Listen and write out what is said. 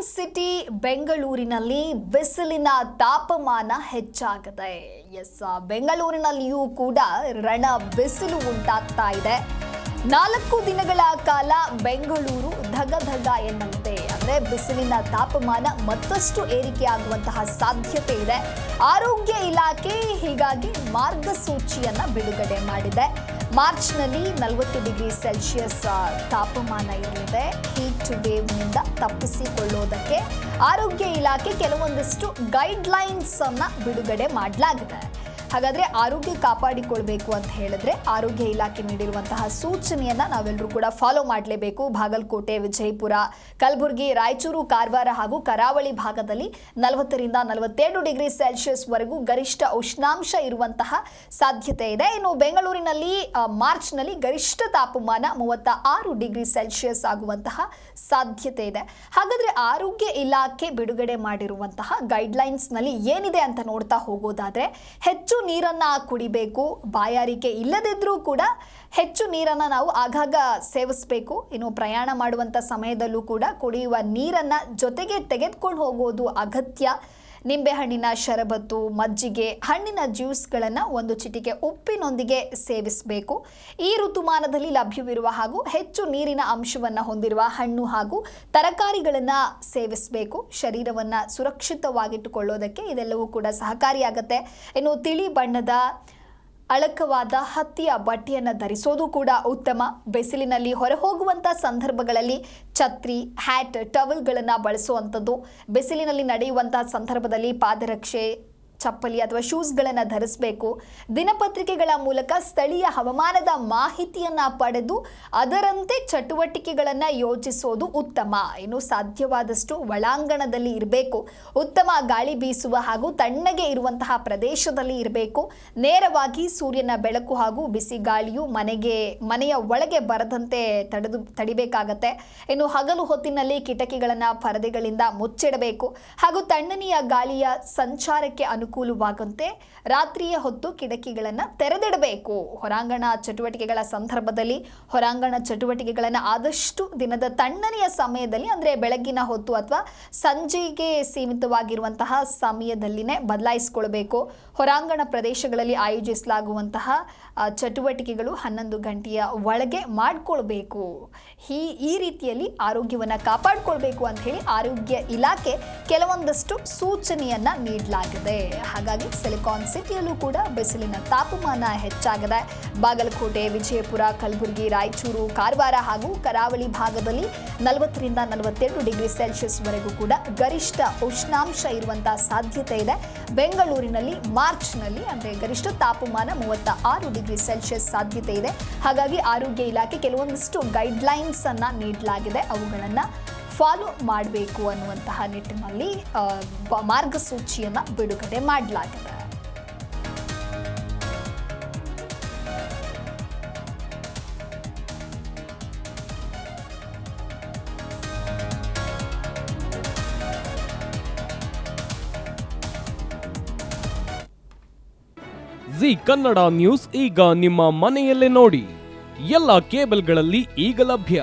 City, ಬೆಂಗಳೂರಿನಲ್ಲಿ ಬಿಸಿಲಿನ ತಾಪಮಾನ ಹೆಚ್ಚಾಗಿದೆ. ಎಸ್ ಬೆಂಗಳೂರಿನಲ್ಲಿಯೂ ಕೂಡ ರಣ ಬಿಸಿಲು ಉಂಟಾಗ್ತಾ ಇದೆ. ನಾಲ್ಕು ದಿನಗಳ ಕಾಲ ಬೆಂಗಳೂರು ಧಗಧಗ ಎನ್ನಲಿದೆ. ಅಂದ್ರೆ ಬಿಸಿಲಿನ ತಾಪಮಾನ ಮತ್ತಷ್ಟು ಏರಿಕೆಯಾಗುವಂತಹ ಸಾಧ್ಯತೆ ಇದೆ. ಆರೋಗ್ಯ ಇಲಾಖೆ ಹೀಗಾಗಿ ಮಾರ್ಗಸೂಚಿಯನ್ನ ಬಿಡುಗಡೆ ಮಾಡಿದೆ. ಮಾರ್ಚ್ನಲ್ಲಿ ನಲವತ್ತು ಡಿಗ್ರಿ ಸೆಲ್ಸಿಯಸ್ ತಾಪಮಾನ ಇರಲಿದೆ. ಹೀಟ್ ವೇವ್ನಿಂದ ತಪ್ಪಿಸಿಕೊಳ್ಳುವುದಕ್ಕೆ ಆರೋಗ್ಯ ಇಲಾಖೆ ಕೆಲವೊಂದಿಷ್ಟು ಗೈಡ್ಲೈನ್ಸ್ ಅನ್ನ ಬಿಡುಗಡೆ ಮಾಡಲಾಗಿದೆ. ಹಾಗಾದ್ರೆ ಆರೋಗ್ಯ ಕಾಪಾಡಿಕೊಳ್ಬೇಕು ಅಂತ ಹೇಳಿದ್ರೆ ಆರೋಗ್ಯ ಇಲಾಖೆ ನೀಡಿರುವಂತಹ ಸೂಚನೆಯನ್ನ ನಾವೆಲ್ಲರೂ ಕೂಡ ಫಾಲೋ ಮಾಡಲೇಬೇಕು. ಬಾಗಲಕೋಟೆ, ವಿಜಯಪುರ, ಕಲಬುರಗಿ, ರಾಯಚೂರು, ಕಾರವಾರ ಹಾಗೂ ಕರಾವಳಿ ಭಾಗದಲ್ಲಿ ನಲವತ್ತರಿಂದ ನಲವತ್ತೆರಡು ಡಿಗ್ರಿ ಸೆಲ್ಸಿಯಸ್ ವರೆಗೂ ಗರಿಷ್ಠ ಉಷ್ಣಾಂಶ ಇರುವಂತಹ ಸಾಧ್ಯತೆ ಇದೆ. ಇನ್ನು ಬೆಂಗಳೂರಿನಲ್ಲಿ ಮಾರ್ಚ್ನಲ್ಲಿ ಗರಿಷ್ಠ ತಾಪಮಾನ ಮೂವತ್ತ ಆರು ಡಿಗ್ರಿ ಸೆಲ್ಸಿಯಸ್ ಆಗುವಂತಹ ಸಾಧ್ಯತೆ ಇದೆ. ಹಾಗಾದ್ರೆ ಆರೋಗ್ಯ ಇಲಾಖೆ ಬಿಡುಗಡೆ ಮಾಡಿರುವಂತಹ ಗೈಡ್ಲೈನ್ಸ್ನಲ್ಲಿ ಏನಿದೆ ಅಂತ ನೋಡ್ತಾ ಹೋಗೋದಾದ್ರೆ ಹೆಚ್ಚು ನೀರನ್ನ ಕುಡಿಬೇಕು. ಬಾಯಾರಿಕೆ ಇಲ್ಲದಿದ್ದರೂ ಕೂಡ ಹೆಚ್ಚು ನೀರನ್ನು ನಾವು ಆಗಾಗ ಸೇವಿಸಬೇಕು. ಇನ್ನು ಪ್ರಯಾಣ ಮಾಡುವಂಥ ಸಮಯದಲ್ಲೂ ಕೂಡ ಕುಡಿಯುವ ನೀರನ್ನು ಜೊತೆಗೆ ತೆಗೆದುಕೊಂಡು ಹೋಗೋದು ಅಗತ್ಯ. ನಿಂಬೆಹಣ್ಣಿನ ಶರಬತ್ತು, ಮಜ್ಜಿಗೆ, ಹಣ್ಣಿನ ಜ್ಯೂಸ್ಗಳನ್ನು ಒಂದು ಚಿಟಿಕೆ ಉಪ್ಪಿನೊಂದಿಗೆ ಸೇವಿಸಬೇಕು. ಈ ಋತುಮಾನದಲ್ಲಿ ಲಭ್ಯವಿರುವ ಹಾಗೂ ಹೆಚ್ಚು ನೀರಿನ ಅಂಶವನ್ನು ಹೊಂದಿರುವ ಹಣ್ಣು ಹಾಗೂ ತರಕಾರಿಗಳನ್ನು ಸೇವಿಸಬೇಕು. ಶರೀರವನ್ನು ಸುರಕ್ಷಿತವಾಗಿಟ್ಟುಕೊಳ್ಳೋದಕ್ಕೆ ಇದೆಲ್ಲವೂ ಕೂಡ ಸಹಕಾರಿಯಾಗುತ್ತೆ. ಇನ್ನು ತಿಳಿ ಬಣ್ಣದ ಅಳಕವಾದ ಹತ್ತಿಯ ಬಟ್ಟೆಯನ್ನು ಧರಿಸೋದು ಕೂಡ ಉತ್ತಮ. ಬಿಸಿಲಿನಲ್ಲಿ ಹೊರಹೋಗುವಂಥ ಸಂದರ್ಭಗಳಲ್ಲಿ ಛತ್ರಿ ಹ್ಯಾಟ್ ಟವಲ್ಗಳನ್ನು ಬಳಸುವಂಥದ್ದು. ಬಿಸಿಲಿನಲ್ಲಿ ನಡೆಯುವಂಥ ಸಂದರ್ಭದಲ್ಲಿ ಪಾದರಕ್ಷೆ ಚಪ್ಪಲಿ ಅಥವಾ ಶೂಸ್ಗಳನ್ನು ಧರಿಸಬೇಕು. ದಿನಪತ್ರಿಕೆಗಳ ಮೂಲಕ ಸ್ಥಳೀಯ ಹವಾಮಾನದ ಮಾಹಿತಿಯನ್ನು ಪಡೆದು ಅದರಂತೆ ಚಟುವಟಿಕೆಗಳನ್ನು ಯೋಚಿಸೋದು ಉತ್ತಮ. ಇನ್ನು ಸಾಧ್ಯವಾದಷ್ಟು ಒಳಾಂಗಣದಲ್ಲಿ ಇರಬೇಕು. ಉತ್ತಮ ಗಾಳಿ ಬೀಸುವ ಹಾಗೂ ತಣ್ಣಗೆ ಇರುವಂತಹ ಪ್ರದೇಶದಲ್ಲಿ ಇರಬೇಕು. ನೇರವಾಗಿ ಸೂರ್ಯನ ಬೆಳಕು ಹಾಗೂ ಬಿಸಿ ಗಾಳಿಯು ಮನೆಗೆ, ಮನೆಯ ಒಳಗೆ ಬರದಂತೆ ತಡೆದು, ತಡಿಬೇಕಾಗತ್ತೆ. ಇನ್ನು ಹಗಲು ಹೊತ್ತಿನಲ್ಲಿ ಕಿಟಕಿಗಳನ್ನು, ಪರದೆಗಳಿಂದ ಮುಚ್ಚಿಡಬೇಕು. ಹಾಗೂ ತಣ್ಣನೆಯ ಗಾಳಿಯ ಸಂಚಾರಕ್ಕೆ ಅನುಕೂಲವಾಗಂತೆ ರಾತ್ರಿಯ ಹೊತ್ತು ಕಿಟಕಿಗಳನ್ನು ತೆರೆದಿಡಬೇಕು. ಹೊರಾಂಗಣ ಚಟುವಟಿಕೆಗಳ ಸಂದರ್ಭದಲ್ಲಿ ಹೊರಾಂಗಣ ಚಟುವಟಿಕೆಗಳನ್ನು ಆದಷ್ಟು ದಿನದ ತಣ್ಣನೆಯ ಸಮಯದಲ್ಲಿ, ಅಂದರೆ ಬೆಳಗ್ಗಿನ ಹೊತ್ತು ಅಥವಾ ಸಂಜೆಗೆ ಸೀಮಿತವಾಗಿರುವಂತಹ ಸಮಯದಲ್ಲಿನೇ ಬದಲಾಯಿಸಿಕೊಳ್ಬೇಕು. ಹೊರಾಂಗಣ ಪ್ರದೇಶಗಳಲ್ಲಿ ಆಯೋಜಿಸಲಾಗುವಂತಹ ಚಟುವಟಿಕೆಗಳು ಹನ್ನೊಂದು ಗಂಟೆಯ ಒಳಗೆ ಮಾಡಿಕೊಳ್ಬೇಕು. ಈ ಈ ರೀತಿಯಲ್ಲಿ ಆರೋಗ್ಯವನ್ನು ಕಾಪಾಡಿಕೊಳ್ಬೇಕು ಅಂತ ಹೇಳಿ ಆರೋಗ್ಯ ಇಲಾಖೆ ಕೆಲವೊಂದಷ್ಟು ಸೂಚನೆಯನ್ನ ನೀಡಲಾಗಿದೆ. ಹಾಗಾಗಿ ಸಿಲಿಕಾನ್ ಸಿಟಿಯಲ್ಲೂ ಕೂಡ ಬಿಸಿಲಿನ ತಾಪಮಾನ ಹೆಚ್ಚಾಗಿದೆ. ಬಾಗಲಕೋಟೆ, ವಿಜಯಪುರ, ಕಲಬುರಗಿ, ರಾಯಚೂರು, ಕಾರವಾರ ಹಾಗೂ ಕರಾವಳಿ ಭಾಗದಲ್ಲಿ ನಲವತ್ತರಿಂದ ನಲವತ್ತೆರಡು ಡಿಗ್ರಿ ಸೆಲ್ಸಿಯಸ್ ವರೆಗೂ ಕೂಡ ಗರಿಷ್ಠ ಉಷ್ಣಾಂಶ ಇರುವಂತಹ ಸಾಧ್ಯತೆ ಇದೆ. ಬೆಂಗಳೂರಿನಲ್ಲಿ ಮಾರ್ಚ್ನಲ್ಲಿ ಅಂದರೆ ಗರಿಷ್ಠ ತಾಪಮಾನ ಮೂವತ್ತ ಆರು ಡಿಗ್ರಿ ಸೆಲ್ಸಿಯಸ್ ಸಾಧ್ಯತೆ ಇದೆ. ಹಾಗಾಗಿ ಆರೋಗ್ಯ ಇಲಾಖೆ ಕೆಲವೊಂದಿಷ್ಟು ಗೈಡ್ಲೈನ್ಸ್ ಅನ್ನ ನೀಡಲಾಗಿದೆ. ಅವುಗಳನ್ನು ಫಾಲೋ ಮಾಡಬೇಕು ಅನ್ನುವಂತಹ ನಿಟ್ಟಿನಲ್ಲಿ ಮಾರ್ಗಸೂಚಿಯನ್ನು ಬಿಡುಗಡೆ ಮಾಡಲಾಗಿದೆ. ಜಿ ಕನ್ನಡ ನ್ಯೂಸ್ ಈಗ ನಿಮ್ಮ ಮನೆಯಲ್ಲೇ ನೋಡಿ. ಎಲ್ಲ ಕೇಬಲ್ಗಳಲ್ಲಿ ಈಗ ಲಭ್ಯ.